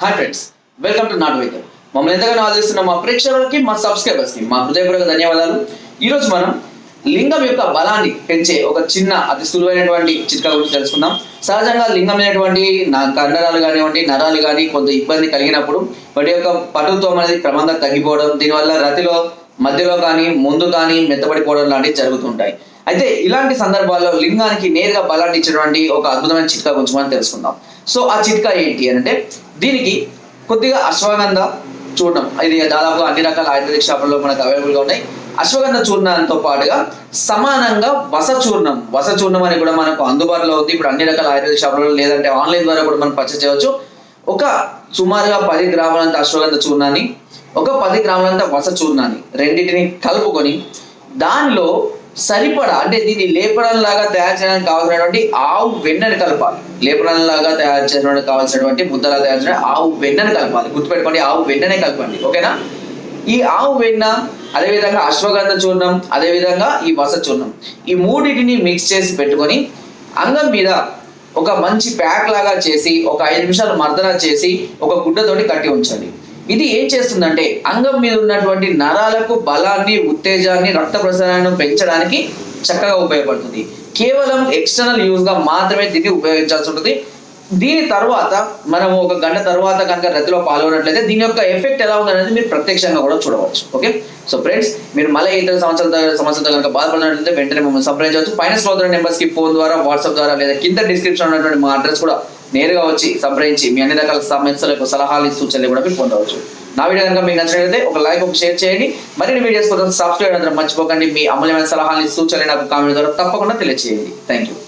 Hi friends welcome to నాట్ వైద్యం మమ్మల్ని ఎంతగానో ఆదరిస్తున్న మా ప్రేక్షకులకి మా సబ్స్క్రైబర్స్కి మా హృదయపూర్వక ధన్యవాదాలు. ఈరోజు మనం లింగం యొక్క బలాన్ని పెంచే ఒక చిన్న అతి సులువైనటువంటి చిట్కా గురించి తెలుసుకుందాం. సహజంగా లింగం అనేటువంటి నా కండరాలు కానివ్వండి నరాలు కానీ కొంత ఇబ్బంది కలిగినప్పుడు వాటి యొక్క పటుత్వం అనేది క్రమంగా తగ్గిపోవడం దీనివల్ల రతిలో మధ్యలో కానీ ముందు కానీ మెత్తబడిపోవడం లాంటివి జరుగుతుంటాయి. అయితే ఇలాంటి సందర్భాల్లో లింగానికి నేరుగా బలాన్ని ఇచ్చినటువంటి ఒక అద్భుతమైన చిట్కా గురించి మనం తెలుసుకుందాం. సో ఆ చిట్కా ఏంటి అంటే దీనికి కొద్దిగా అశ్వగంధ చూడడం ఇది దాదాపు అన్ని రకాల ఆయుర్వేదిక్ షాపుల్లో మనకు అవైలబుల్గా ఉన్నాయి. అశ్వగంధ చూర్ణంతో పాటుగా సమానంగా వస చూర్ణం వస చూర్ణం అని కూడా మనకు అందుబాటులో ఉంది. ఇప్పుడు అన్ని రకాల ఆయుర్వేదిక షాపులలో లేదంటే ఆన్లైన్ ద్వారా కూడా మనం పర్చేస్ చేయవచ్చు. ఒక సుమారుగా పది గ్రాములంత అశ్వగంధ చూర్ణాన్ని ఒక పది గ్రాములంత వస చూర్ణాన్ని రెండింటిని కలుపుకొని దానిలో సరిపడా అంటే దీన్ని లేపనం లాగా తయారు చేయడానికి కావాల్సినటువంటి ఆవు వెన్నని కలపాలి. లేపనం లాగా తయారు చేయడానికి కావాల్సినటువంటి ముద్దలా తయారు చేయడం ఆవు వెన్నను కలపాలి. గుర్తుపెట్టుకోండి ఆవు వెన్ననే కలపండి ఓకేనా? ఈ ఆవు వెన్న అదేవిధంగా అశ్వగంధ చూర్ణం అదేవిధంగా ఈ వస చూర్ణం. ఈ మూడింటిని మిక్స్ చేసి పెట్టుకొని అంగం మీద ఒక మంచి ప్యాక్ లాగా చేసి ఒక ఐదు నిమిషాలు మర్దన చేసి ఒక గుడ్డతోటి కట్టి ఉంచండి. ఇది ఏం చేస్తుందంటే అంగం మీద ఉన్నటువంటి నరాలకు బలాన్ని ఉత్తేజాన్ని రక్త ప్రసరణను పెంచడానికి చక్కగా ఉపయోగపడుతుంది. కేవలం ఎక్స్టర్నల్ యూజ్గా మాత్రమే దీన్ని ఉపయోగించాల్సి ఉంటుంది. దీని తర్వాత మనం ఒక గంట తర్వాత కనుక రతిలో పాల్గొన్నట్లయితే దీని యొక్క ఎఫెక్ట్ ఎలా ఉందనేది మీరు ప్రత్యక్షంగా కూడా చూడవచ్చు. ఓకే సో ఫ్రెండ్స్ మీరు మళ్ళీ ఇతర సంవత్సరాల సమస్యలతో కనుక బాధపడినట్లయితే వెంటనే మమ్మల్ని సంప్రదించవచ్చు. పైన స్క్రోల్ నెంబర్స్కి ఫోన్ ద్వారా వాట్సాప్ ద్వారా లేదా కింద డిస్క్రిప్షన్ ఉన్నటువంటి మా అడ్రస్ కూడా నేరుగా వచ్చి సంప్రదించి మీ అన్ని రకాల సమస్యలకు సలహాలు సూచనలు కూడా మీరు పొందవచ్చు నా వీడియో కనుక మీకు నచ్చినట్లయితే ఒక లైక్ ఒక షేర్ చేయండి. మరిన్ని వీడియోస్ కోసం సబ్స్క్రైబ్ అందరం మర్చిపోకండి. మీ అమూల్యమైన సలహాలు సూచనలు నాకు కామెంట్ ద్వారా తప్పకుండా తెలియజేయండి థ్యాంక్ యూ